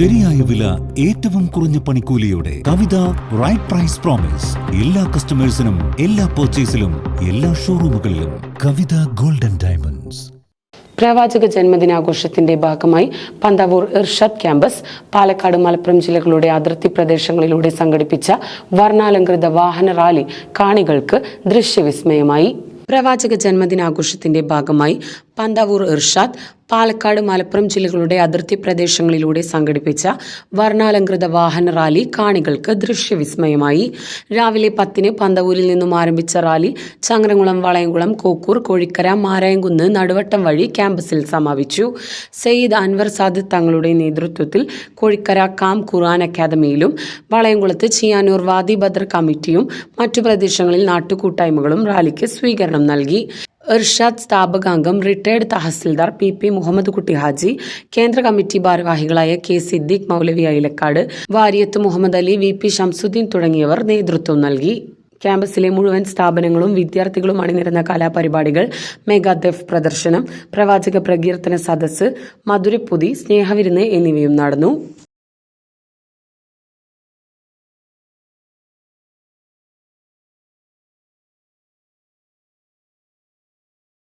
ശരിയായ വില ഏറ്റവും കുറഞ്ഞ പണിക്കൂലിയോടെ. കവിത റൈറ്റ് പ്രൈസ് പ്രോമിസ് എല്ലാ കസ്റ്റമേഴ്സിനും എല്ലാ പർച്ചേസിലും എല്ലാ ഷോറൂമുകളിലും കവിത ഗോൾഡൻ ഡയമണ്ട്സ് പ്രവാചക ജന്മദിനാഘോഷത്തിന്റെ ഭാഗമായി പന്താവൂർ ഇർഷാദ് ക്യാമ്പസ് പാലക്കാട് മലപ്പുറം ജില്ലകളുടെ അതിർത്തി പ്രദേശങ്ങളിലൂടെ സംഘടിപ്പിച്ച വർണാലങ്കൃത വാഹന റാലി കാണികൾക്ക് ദൃശ്യവിസ്മയമായി. പ്രവാചക ജന്മദിനാഘോഷത്തിന്റെ ഭാഗമായി പന്താവൂർ ഇർഷാദ് പാലക്കാട് മലപ്പുറം ജില്ലകളുടെ അതിർത്തി പ്രദേശങ്ങളിലൂടെ സംഘടിപ്പിച്ച വർണാലങ്കൃത വാഹന റാലി കാണികൾക്ക് ദൃശ്യവിസ്മയമായി. രാവിലെ പത്തിന് പന്തവൂരിൽ നിന്നും ആരംഭിച്ച റാലി ചങ്ങരംകുളം വളയംകുളം കോക്കൂർ കോഴിക്കര മാരായംകുന്ന് നടുവട്ടം വഴി ക്യാമ്പസിൽ സമാപിച്ചു. സയ്യിദ് അൻവർ സാദിഖ് തങ്ങളുടെ നേതൃത്വത്തിൽ കോഴിക്കര കാം ഖുർആൻ അക്കാദമിയിലും വളയംകുളത്ത് ചിയാനൂർ വാദി ബദർ കമ്മിറ്റിയും മറ്റു പ്രദേശങ്ങളിൽ നാട്ടുകൂട്ടായ്മകളും റാലിക്ക് സ്വീകരണം നൽകി. Irshad സ്ഥാപകാംഗം retired tahsildar P P Muhammad Kutty Haji കേന്ദ്ര കമ്മിറ്റി ഭാരവാഹികളായ K Siddique Moulavi Ailakkad Variyath Muhammad Ali V P Shamsuddin തുടങ്ങിയവർ നേതൃത്വം നൽകി. ക്യാമ്പസിലെ മുഴുവൻ സ്ഥാപനങ്ങളും വിദ്യാർത്ഥികളും അണിനിരന്ന കലാപരിപാടികൾ മെഗാ ദെഫ് പ്രദർശനം പ്രവാചക പ്രകീർത്തന സദസ്സ് മധുരപ്പൊതി സ്നേഹവിരുന്ന് എന്നിവയും നടന്നു.